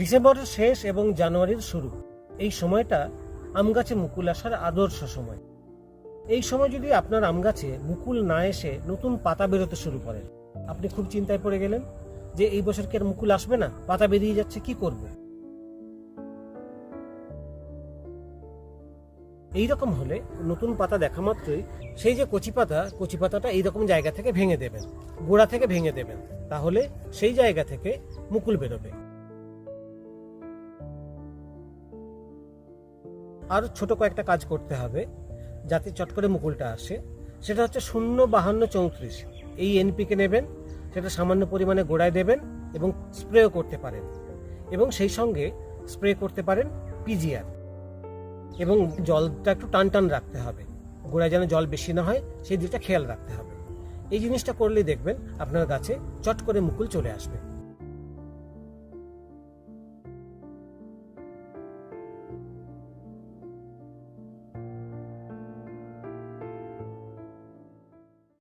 ডিসেম্বরের শেষ এবং জানুয়ারির শুরু। এই সময়টা আম গাছে মুকুল আসার আদর্শ সময়। এই সময় যদি আপনার আম গাছে মুকুল না এসে নতুন পাতা বেরোতে শুরু করে, আপনি খুব চিন্তায় পড়ে গেলেন যে এই বছর কি আর মুকুল আসবে না? পাতা বেরিয়ে যাচ্ছে, কি করব? এইরকম হলে নতুন পাতা দেখা মাত্রই সেই যে কচি পাতা, কচি পাতাটা এইরকম জায়গা থেকে ভেঙে দেবেন, গোড়া থেকে ভেঙে দেবেন। তাহলে সেই জায়গা থেকে মুকুল বেরোবে। আর ছোট কয়েকটা কাজ করতে হবে যাতে চট করে মুকুলটা আসে। সেটা হচ্ছে শূন্য বাহান্ন চৌত্রিশ। এই এনপিকে নেবেন, সেটা সামান্য পরিমাণে গোড়ায় দেবেন এবং স্প্রেও করতে পারেন। এবং সেই সঙ্গে স্প্রে করতে পারেন পিজিআর। এবং জলটা একটু টান টান রাখতে হবে। গোড়ায় যেন জল বেশি না হয়, সেই দিকটা খেয়াল রাখতে হবে। এই জিনিসটা করলেই দেখবেন আপনার গাছে চট করে মুকুল চলে আসবে।